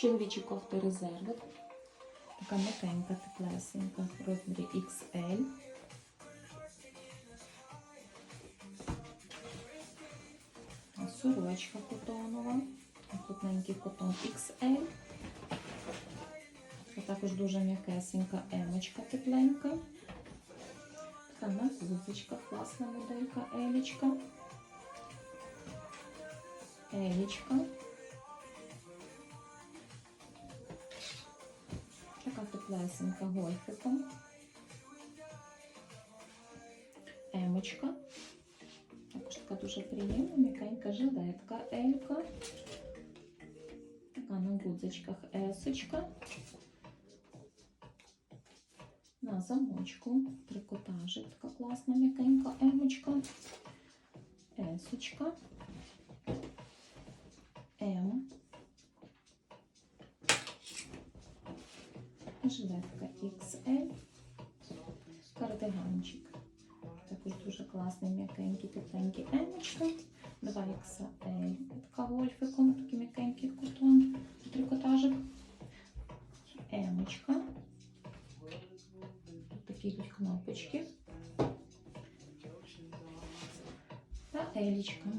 Чоловічі кофти резерви. Така м'якенька, теплесенька, в розмірі XL. Сорочка котонова. Плотненький котон XL. Це також дуже м'якесенька емочка тепленька. Така накузочка, класна моделька елічка. Елічка. Теплесенька гольфиком. Емочка. Також така дуже приємна, м'якенька жилетка Елька. Така на гудзичках есочка. На замочку трикотажик, така класна м'якенька емочка. Есочка. Жилетка XL. Кардиганчик. Також дуже класний, м'якенький, тепленький емочка. 2XL. Така гольфиком, такий м'якенький котон, трикотажик. Емочка. Тут такі йдуть кнопочки. Та елічка.